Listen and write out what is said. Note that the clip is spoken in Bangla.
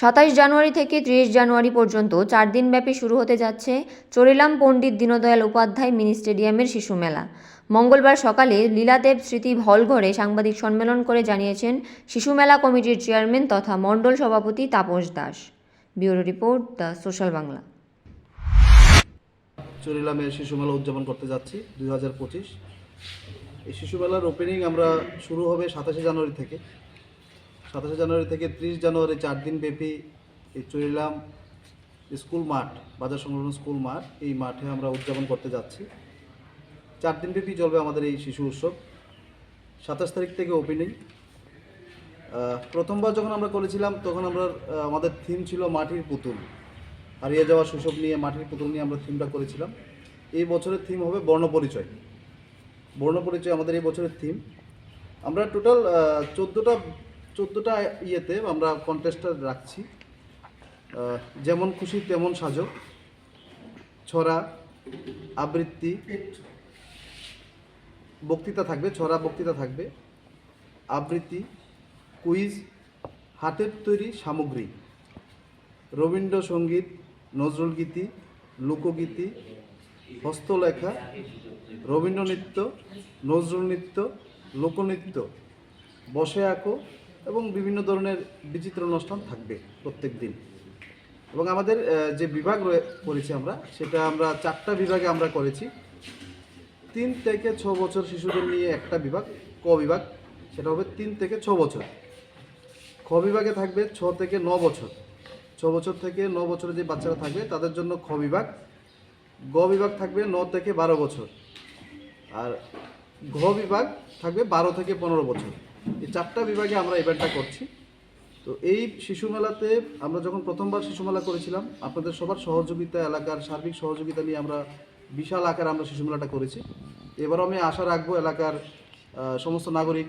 সাতাশ জানুয়ারি থেকে ত্রিশ জানুয়ারি পর্যন্ত চার দিনব্যাপী শুরু হতে যাচ্ছে চরিলাম পণ্ডিত দীনদয়াল উপাধ্যায় মিনি স্টেডিয়ামের শিশু মেলা। মঙ্গলবার সকালে লীলাদেব স্মৃতি হলঘরে সাংবাদিক সম্মেলন করে জানিয়েছেন, শিশু মেলা কমিটির চেয়ারম্যান তথা মণ্ডল সভাপতি Tapas Das. Bureau report, the social Bangla. চুরিলামের শিশু মেলা উদযাপন করতে যাচ্ছি দুই হাজার পঁচিশ। এই শিশু মেলার ওপেনিং আমরা শুরু হবে সাতাশে জানুয়ারি থেকে। সাতাশে জানুয়ারি থেকে ত্রিশ জানুয়ারি চার দিন ব্যাপী এই চুরিলাম স্কুল মাঠ, বাজার সংলগ্ন স্কুল মাঠ। এই মাঠে আমরা উদযাপন করতে যাচ্ছি। চার দিন ব্যাপী চলবে আমাদের এই শিশু উৎসব। সাতাশ তারিখ থেকে ওপেনিং প্রথমবার যখন আমরা করেছিলাম, তখন আমরা আমাদের থিম ছিল মাটির পুতুল। হারিয়ে যাওয়া শৈশব নিয়ে, মাটির পুতুল নিয়ে আমরা থিমটা করেছিলাম। এই বছরের থিম হবে বর্ণপরিচয় বর্ণপরিচয় আমাদের এই বছরের থিম আমরা টোটাল চোদ্দোটা চোদ্দোটা ইয়েতে আমরা কন্টেস্টার রাখছি। যেমন খুশি, তেমন সাজো। ছড়া, আবৃত্তি। বক্তৃতা থাকবে, ছড়া বক্তৃতা থাকবে। আবৃত্তি, কুইজ, হাতের তৈরি সামগ্রী। রবীন্দ্রসঙ্গীত, নজরুল গীতি, লোকগীতি, হস্তলেখা, রবীন্দ্রনৃত্য, নজরুল নৃত্য, লোকনৃত্য। বসে আঁকো। এবং বিভিন্ন ধরনের বিচিত্র অনুষ্ঠান থাকবে প্রত্যেক দিন এবং আমাদের যে বিভাগ করেছি আমরা, সেটা আমরা চারটা বিভাগে আমরা করেছি। তিন থেকে ছ বছর শিশুদের নিয়ে একটা বিভাগ, ক বিভাগ, সেটা হবে তিন থেকে ছ বছর। খ বিভাগে থাকবে ছ থেকে ন বছর। ছ বছর থেকে ন বছরের যে বাচ্চারা থাকবে, তাদের জন্য খ বিভাগ, গ বিভাগ থাকবে ন থেকে বারো বছর। আর ঘ বিভাগ থাকবে বারো থেকে পনেরো বছর। এই চারটা বিভাগে আমরা ইভেন্টটা করছি। তো এই শিশু মেলাতে আমরা যখন প্রথমবার শিশু মেলা করেছিলাম, আপনাদের সবার সহযোগিতা, এলাকার সার্বিক সহযোগিতা নিয়ে আমরা বিশাল আকারে আমরা শিশু মেলাটা করেছি। এবারও আমি আশা রাখব এলাকার সমস্ত নাগরিক